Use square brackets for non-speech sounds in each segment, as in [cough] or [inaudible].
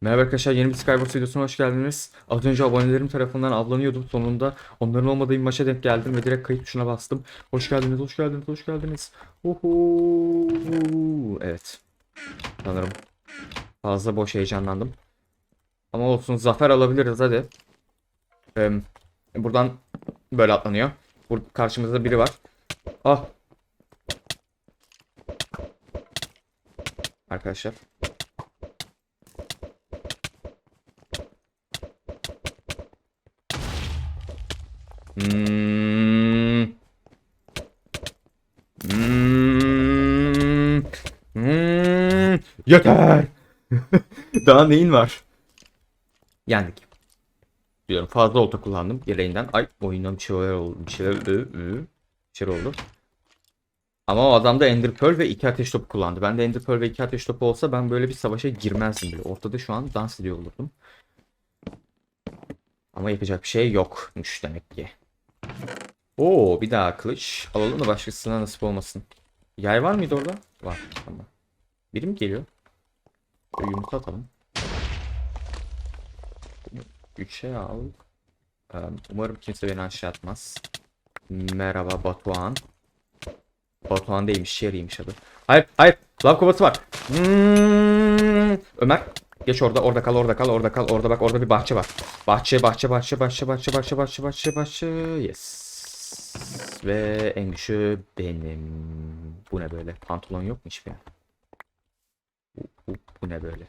Merhaba arkadaşlar yeni bir Skywars videosuna hoş geldiniz. Az önce abonelerim tarafından avlanıyordum sonunda. Onların olmadığı bir maça denk geldim ve direkt kayıt tuşuna bastım. Hoş geldiniz, hoş geldiniz, hoş geldiniz. Oho. Evet. Sanırım fazla boş heyecanlandım. Ama olsun zafer alabiliriz hadi. Ee, buradan böyle atlanıyor. Bur karşımızda biri var. Ah. Arkadaşlar. Hmm. Hmm. Hmm. Yeter. [laughs] Daha neyin var? Yendik. Diyorum fazla olta kullandım gereğinden. Ay oyundan bir şeyler oldu. Bir şeyler, ı, ı, bir şeyler oldu. Ama o adam da Ender Pearl ve iki ateş topu kullandı. Ben de Ender Pearl ve iki ateş topu olsa ben böyle bir savaşa girmezdim bile. Ortada şu an dans ediyor olurdum. Ama yapacak bir şey yokmuş demek ki. Oo bir daha kılıç. Alalım da başkasına nasip olmasın. Yay var mıydı orada? Var. Tamam. Biri mi geliyor? Böyle yumurta atalım. Üçe al. Umarım kimse beni aşağı atmaz. Merhaba Batuhan. Batuhan değilmiş, Sherry'ymiş adı. Hayır, hayır. Lav kovası var. Hmm, Ömer, geç orada, orada kal, orada kal, orada kal, orada bak, orada bir bahçe var. Bahçe, bahçe, bahçe, bahçe, bahçe, bahçe, bahçe, bahçe, bahçe. Yes. Ve en güçlü benim. Bu ne böyle? Pantolon yok mu hiçbir? Bu, bu, bu ne böyle?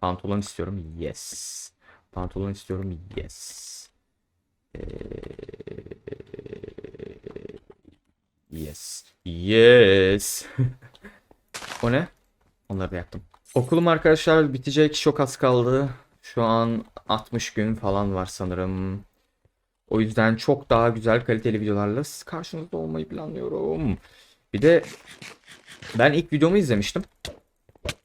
Pantolon istiyorum. Yes. Pantolon istiyorum. Yes. Ee, Yes. Yes. [laughs] o ne? Onları da yaptım. Okulum arkadaşlar bitecek. Çok az kaldı. Şu an 60 gün falan var sanırım. O yüzden çok daha güzel kaliteli videolarla karşınızda olmayı planlıyorum. Bir de ben ilk videomu izlemiştim.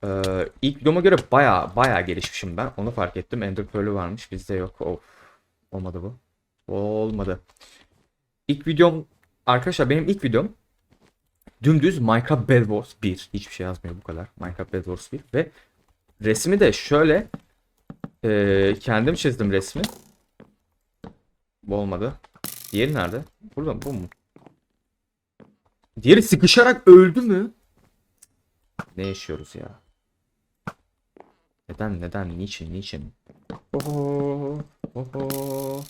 Ee, ilk videoma göre baya baya gelişmişim ben. Onu fark ettim. Ender Pearl'ü varmış. Bizde yok. Of. Olmadı bu. Olmadı. İlk videom Arkadaşlar benim ilk videom dümdüz Minecraft Bed Wars 1. Hiçbir şey yazmıyor bu kadar. Minecraft Bed Wars 1 ve resmi de şöyle e, kendim çizdim resmi. Bu olmadı. Diğeri nerede? Burada mı? Bu mu? Diğeri sıkışarak öldü mü? Ne yaşıyoruz ya? Neden neden niçin niçin? Oho oho.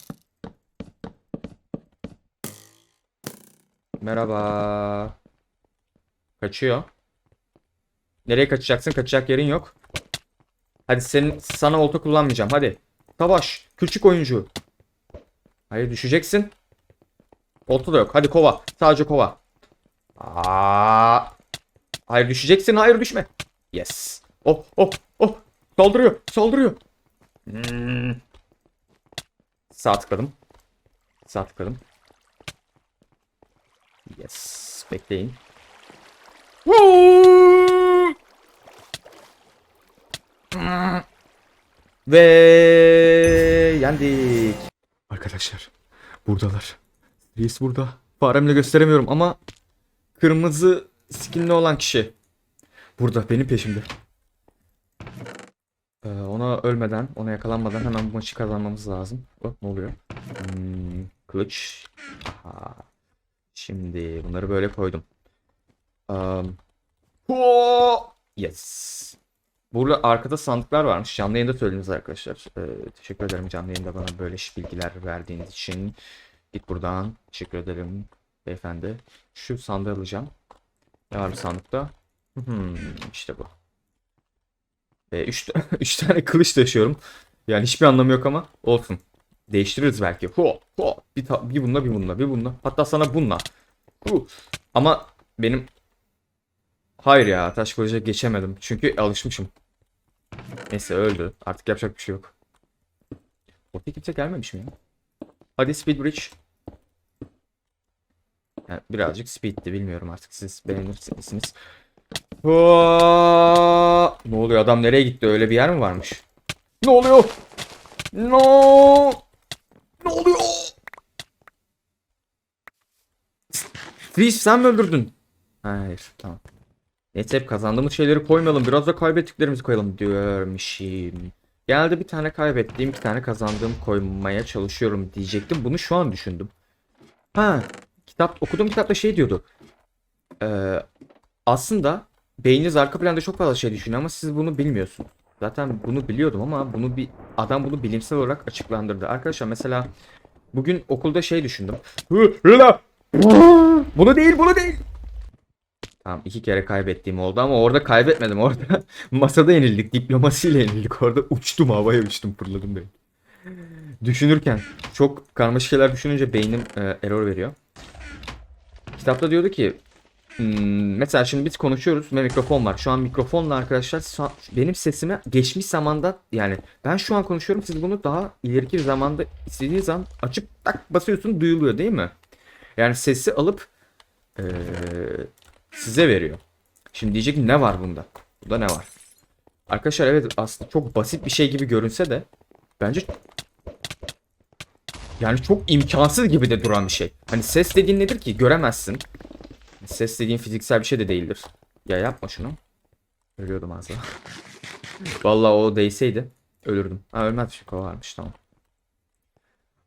Merhaba. Kaçıyor. Nereye kaçacaksın? Kaçacak yerin yok. Hadi senin sana olta kullanmayacağım. Hadi. Savaş. Küçük oyuncu. Hayır düşeceksin. Olta da yok. Hadi kova. Sadece kova. Aa. Hayır düşeceksin. Hayır düşme. Yes. Oh oh oh. Saldırıyor. Saldırıyor. Hmm. Sağ tıkladım. Sağ tıkladım. Yes. Bekleyin. Ve yendik. Arkadaşlar buradalar. Reis burada. Faremle gösteremiyorum ama kırmızı skinli olan kişi. Burada benim peşimde. Ee, ona ölmeden, ona yakalanmadan hemen bu maçı kazanmamız lazım. Oh, ne oluyor? Hmm, kılıç. Aha. Şimdi bunları böyle koydum. Um, Ho! yes. Burada arkada sandıklar varmış. Canlı yayında söylediniz arkadaşlar. Ee, teşekkür ederim canlı yayında bana böyle bilgiler verdiğiniz için. Git buradan. Teşekkür ederim beyefendi. Şu sandığı alacağım. Ne var bu sandıkta? Hmm, işte bu. Ee, üç, [laughs] üç tane kılıç taşıyorum. Yani hiçbir anlamı yok ama olsun. Değiştiririz belki. Ho, ho. Bir, ta- bir bununla bir bununla bir bununla. Hatta sana bununla. Hu. Ama benim... Hayır ya taş kılıca geçemedim. Çünkü alışmışım. Neyse öldü. Artık yapacak bir şey yok. Ortaya kimse gelmemiş mi ya? Hadi speed bridge. Yani birazcık speed'ti bilmiyorum artık siz beğenirsiniz. Hua! Ne oluyor adam nereye gitti öyle bir yer mi varmış? Ne oluyor? No! Ne oluyor? Freeze sen mi öldürdün? Hayır tamam. Neyse hep kazandığımız şeyleri koymayalım. Biraz da kaybettiklerimizi koyalım diyormuşum. Geldi bir tane kaybettiğim, bir tane kazandığım koymaya çalışıyorum diyecektim. Bunu şu an düşündüm. Ha, kitap okuduğum kitapta şey diyordu. Ee, aslında beyniniz arka planda çok fazla şey düşünüyor ama siz bunu bilmiyorsunuz. Zaten bunu biliyordum ama bunu bir adam bunu bilimsel olarak açıklandırdı. Arkadaşlar mesela bugün okulda şey düşündüm. Bunu değil, bunu değil. Tamam iki kere kaybettiğim oldu ama orada kaybetmedim. Orada [laughs] masada yenildik. Diplomasıyla yenildik. Orada uçtum havaya uçtum fırladım böyle. Düşünürken çok karmaşık şeyler düşününce beynim e, error veriyor. Kitapta diyordu ki hmm, mesela şimdi biz konuşuyoruz ve mikrofon var. Şu an mikrofonla arkadaşlar an- benim sesimi geçmiş zamanda yani ben şu an konuşuyorum siz bunu daha ileriki zamanda istediğiniz zaman açıp tak basıyorsun duyuluyor değil mi? Yani sesi alıp eee, size veriyor. Şimdi diyecek ne var bunda? Bunda ne var? Arkadaşlar evet aslında çok basit bir şey gibi görünse de bence yani çok imkansız gibi de duran bir şey. Hani ses dediğin nedir ki? Göremezsin. Ses dediğin fiziksel bir şey de değildir. Ya yapma şunu. Ölüyordum az daha. [laughs] Vallahi o değseydi ölürdüm. Ha ölmez çünkü o varmış tamam.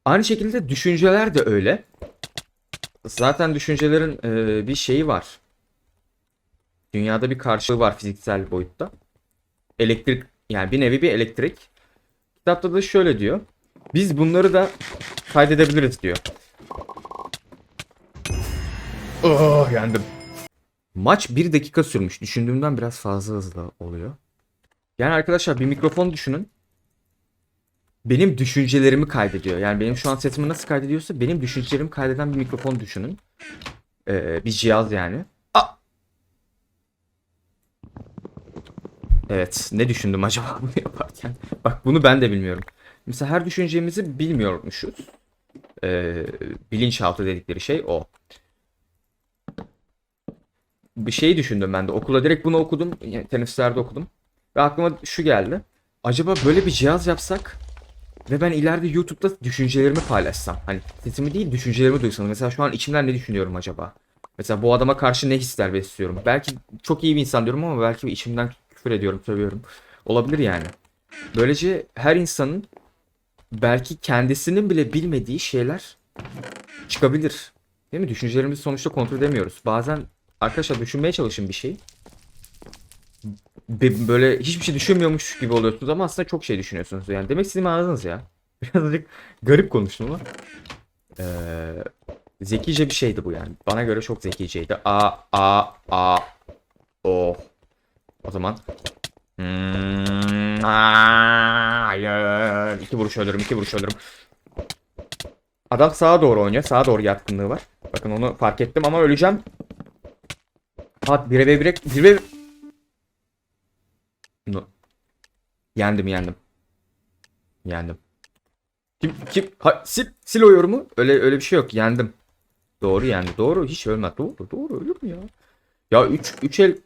Aynı şekilde düşünceler de öyle. Zaten düşüncelerin e, bir şeyi var. Dünyada bir karşılığı var fiziksel boyutta. Elektrik yani bir nevi bir elektrik. Kitapta da şöyle diyor. Biz bunları da kaydedebiliriz diyor. Oh yendim. Maç 1 dakika sürmüş. Düşündüğümden biraz fazla hızlı oluyor. Yani arkadaşlar bir mikrofon düşünün. Benim düşüncelerimi kaydediyor. Yani benim şu an sesimi nasıl kaydediyorsa benim düşüncelerimi kaydeden bir mikrofon düşünün. Ee, bir cihaz yani. Evet, ne düşündüm [laughs] acaba bunu yaparken? Bak bunu ben de bilmiyorum. Mesela her düşüncemizi bilmiyormuşuz. Ee, bilinçaltı dedikleri şey o. Bir şey düşündüm ben de. Okula direkt bunu okudum. Yani teneffüslerde okudum. Ve aklıma şu geldi. Acaba böyle bir cihaz yapsak ve ben ileride YouTube'da düşüncelerimi paylaşsam. Hani sesimi değil düşüncelerimi duysam. Mesela şu an içimden ne düşünüyorum acaba? Mesela bu adama karşı ne hisler besliyorum? Belki çok iyi bir insan diyorum ama belki içimden küfür ediyorum, sövüyorum. Olabilir yani. Böylece her insanın belki kendisinin bile bilmediği şeyler çıkabilir. Değil mi? Düşüncelerimizi sonuçta kontrol edemiyoruz. Bazen arkadaşlar düşünmeye çalışın bir şey. Böyle hiçbir şey düşünmüyormuş gibi oluyorsunuz ama aslında çok şey düşünüyorsunuz. Yani demek istediğimi anladınız ya. [laughs] Birazcık garip konuştum ama. Ee, zekice bir şeydi bu yani. Bana göre çok zekiceydi. A a a o. O zaman Hmm, hayır. İki vuruş ölürüm, iki vuruş ölürüm. Adam sağa doğru oynuyor. Sağa doğru yatkınlığı var. Bakın onu fark ettim ama öleceğim. Hat 1'e ve 1'e 1 ve No. Yendim yendim. Yendim. Kim kim ha, sil sil o yorumu. Öyle öyle bir şey yok. Yendim. Doğru yendi. Doğru hiç ölmez. Doğru doğru ölür mü ya? Ya 3 3 el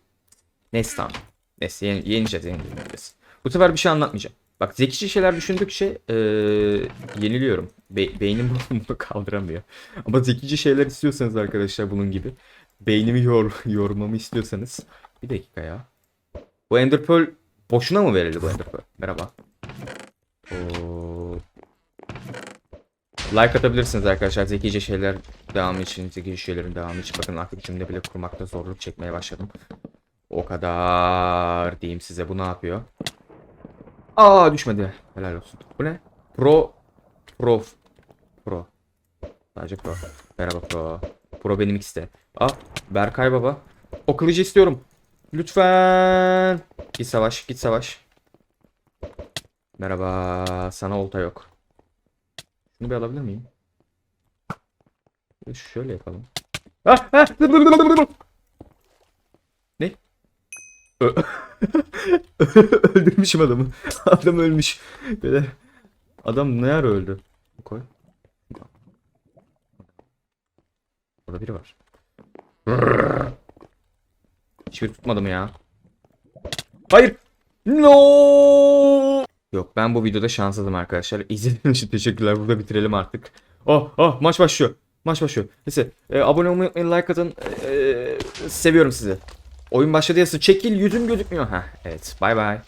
Neyse tamam. Neyse yen, yeneceğiz yeneceğiz. Bu sefer bir şey anlatmayacağım. Bak zekice şeyler düşündükçe eee, yeniliyorum. Be- beynim [laughs] bunu kaldıramıyor. Ama zekice şeyler istiyorsanız arkadaşlar bunun gibi. Beynimi yor yormamı istiyorsanız. Bir dakika ya. Bu Ender Pearl boşuna mı verildi bu Ender Pearl? Merhaba. Oo. Like atabilirsiniz arkadaşlar. Zekice şeyler devamı için, zekice şeylerin devamı için. Bakın artık cümle bile kurmakta zorluk çekmeye başladım. O kadar diyeyim size. Bu ne yapıyor? Aa düşmedi. Helal olsun. Bu ne? Pro. Pro. Pro. Sadece pro. Merhaba pro. Pro benim ikisi. Aa Berkay baba. O kılıcı istiyorum. Lütfen. Git savaş. Git savaş. Merhaba. Sana olta yok. Şunu bir alabilir miyim? Şöyle yapalım. Ah, ah. [laughs] Öldürmüşüm adamı. [laughs] Adam ölmüş. Böyle. Adam ne ara öldü? Koy. Orada biri var. Hiçbir tutmadım ya. Hayır. No. Yok ben bu videoda şanssızım arkadaşlar. İzlediğiniz için teşekkürler. Burada bitirelim artık. Oh oh maç başlıyor. Maç başlıyor. Neyse e, abone olmayı like atın. E, seviyorum sizi. Oyun başladı yazısı. Çekil yüzüm gözükmüyor. Heh, evet. Bay bay.